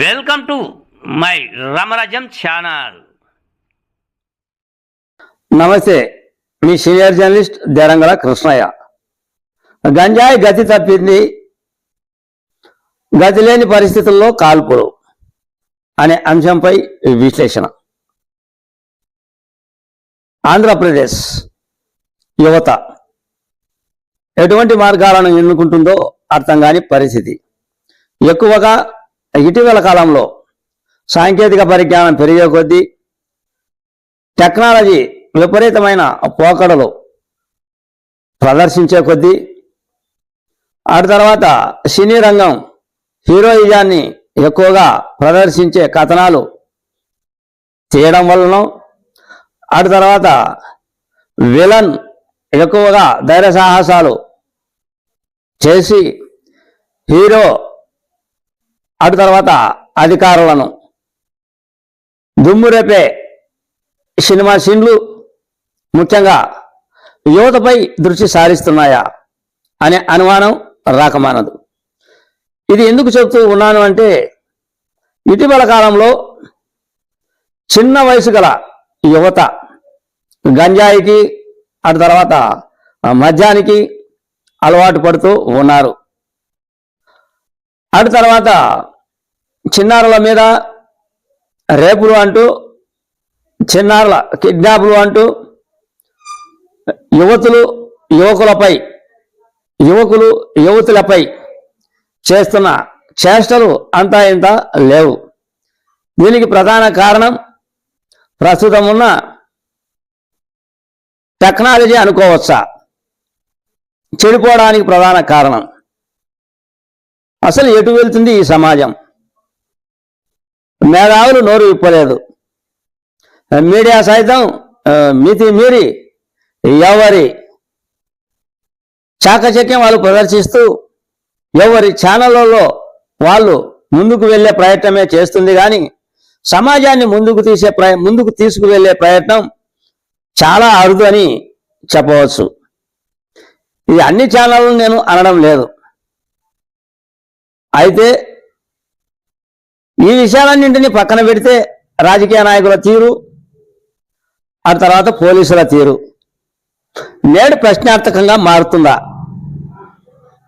Welcome to my Ramarajyam channel. నమస్తే మీ senior journalist Derangala Krishnaiah. గంజాయి గతి తప్పింది గతి లేని పరిస్థితుల్లో కాల్పులు అనే అంశంపై విశ్లేషణ. ఆంధ్రప్రదేశ్ యువత ఎటువంటి మార్గాలను ఎన్నుకుంటుందో అర్థం కాని పరిస్థితి. ఎక్కువగా ఇటీవల కాలంలో సాంకేతిక పరిజ్ఞానం పెరిగే కొద్దీ టెక్నాలజీ విపరీతమైన పోకడలు ప్రదర్శించే కొద్దీ ఆ తర్వాత సినీ రంగం హీరోయిజాన్ని ఎక్కువగా ప్రదర్శించే కథనాలు తీయడం వలన ఆ తర్వాత విలన్ ఎక్కువగా ధైర్య సాహసాలు చేసి హీరో అటు తర్వాత అధికారులను దుమ్ము రేపే సినిమా సీన్లు ముఖ్యంగా యువతపై దృష్టి సారిస్తున్నాయా అనే అనుమానం రాకమానదు. ఇది ఎందుకు చెబుతూ ఉన్నాను అంటే ఇటీవల కాలంలో చిన్న వయసు గల యువత గంజాయికి అటు తర్వాత మద్యానికి అలవాటు పడుతూ ఉన్నారు. అటు తర్వాత చిన్నారుల మీద రేపులు అంటూ చిన్నారుల కిడ్నాపులు అంటూ యువతులు యువకులపై యువకులు యువతులపై చేస్తున్న చేష్టలు అంతా ఇంత లేవు. దీనికి ప్రధాన కారణం ప్రస్తుతం ఉన్న టెక్నాలజీ అనుకోవచ్చా? చెడిపోవడానికి ప్రధాన కారణం. అసలు ఎటు వెళ్తుంది ఈ సమాజం? మేధావులు నోరు విప్పలేదు. మీడియా సైతం మితి మీరి ఎవరి చాకచక్యం వాళ్ళు ప్రదర్శిస్తూ ఎవరి ఛానళ్ళలో వాళ్ళు ముందుకు వెళ్ళే ప్రయత్నమే చేస్తుంది కానీ సమాజాన్ని ముందుకు తీసే ప్రయ ముందుకు తీసుకువెళ్ళే ప్రయత్నం చాలా అరుదు అని చెప్పవచ్చు. ఇది అన్ని ఛానళ్ళు నేను అనడం లేదు. అయితే ఈ విషయాలన్నింటినీ పక్కన పెడితే రాజకీయ నాయకుల తీరు ఆ తర్వాత పోలీసుల తీరు. నేడు ప్రశ్నార్థకంగా మారుతుందా?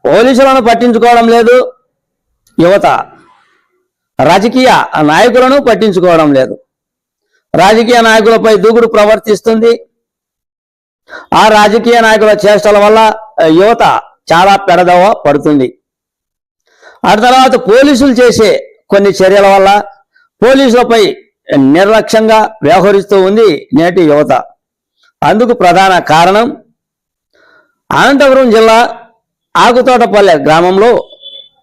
పోలీసులను పట్టించుకోవడం లేదు యువత రాజకీయ నాయకులను పట్టించుకోవడం లేదు. రాజకీయ నాయకులపై దూకుడు ప్రవర్తిస్తుంది. ఆ రాజకీయ నాయకుల చేష్టల వల్ల యువత చాలా పెడదవ పడుతుంది. ఆ తర్వాత పోలీసులు చేసే కొన్ని చర్యల వల్ల పోలీసులపై నిర్లక్ష్యంగా వ్యవహరిస్తూ ఉంది నేటి యువత. అందుకు ప్రధాన కారణం అనంతపురం జిల్లా ఆకుతోటపల్లె గ్రామంలో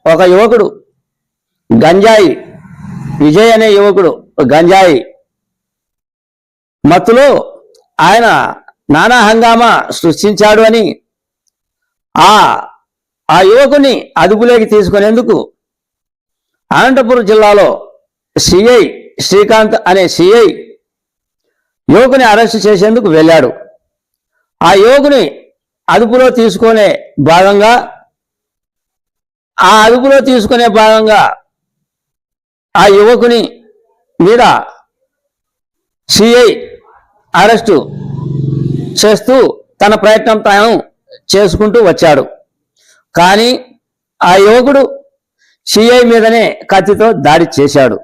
ఒక యువకుడు గంజాయి విజయ్ అనే యువకుడు గంజాయి మత్తులో ఆయన నానా హంగామా సృష్టించాడు అని ఆ ఆ యువకుని అదుపులోకి తీసుకునేందుకు అనంతపురం జిల్లాలో సిఐ శ్రీకాంత్ అనే సిఐ యువకుని అరెస్ట్ చేసేందుకు వెళ్ళాడు. ఆ యువకుని అదుపులో తీసుకునే భాగంగా ఆ అదుపులో తీసుకునే భాగంగా ఆ యువకుని మీద సిఐ అరెస్టు చేస్తూ తన ప్రయత్నం తాను చేసుకుంటూ వచ్చాడు. కానీ ఆ యువకుడు సిఐ మీదనే కత్తితో దాడి చేశాడు.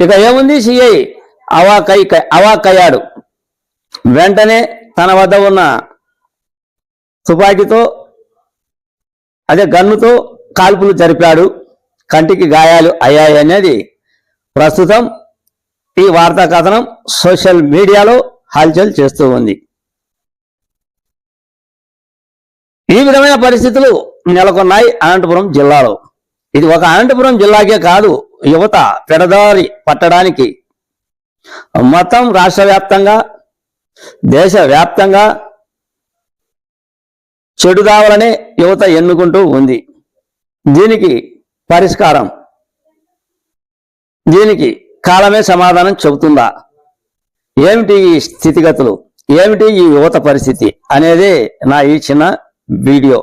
ఇక ఏముంది సిఐ అవాకై అవాకయ్యాడు. వెంటనే తన వద్ద ఉన్న తుపాకీతో అదే గన్నుతో కాల్పులు జరిపాడు. కంటికి గాయాలు అయ్యాయి అనేది ప్రస్తుతం ఈ వార్తా కథనం సోషల్ మీడియాలో హల్చల్ చేస్తూ ఉంది. ఈ విధమైన పరిస్థితులు నెలకొన్నాయి అనంతపురం జిల్లాలో. ఇది ఒక అనంతపురం జిల్లాకే కాదు యువత పెడదారి పట్టడానికి మొత్తం రాష్ట్ర వ్యాప్తంగా దేశ వ్యాప్తంగా చెడుదావలనే యువత ఎన్నుకుంటూ ఉంది. దీనికి పరిష్కారం దీనికి కాలమే సమాధానం చెబుతుందా? ఏమిటి ఈ స్థితిగతులు? ఏమిటి ఈ యువత పరిస్థితి? అనేది నా ఈ చిన్న వీడియో.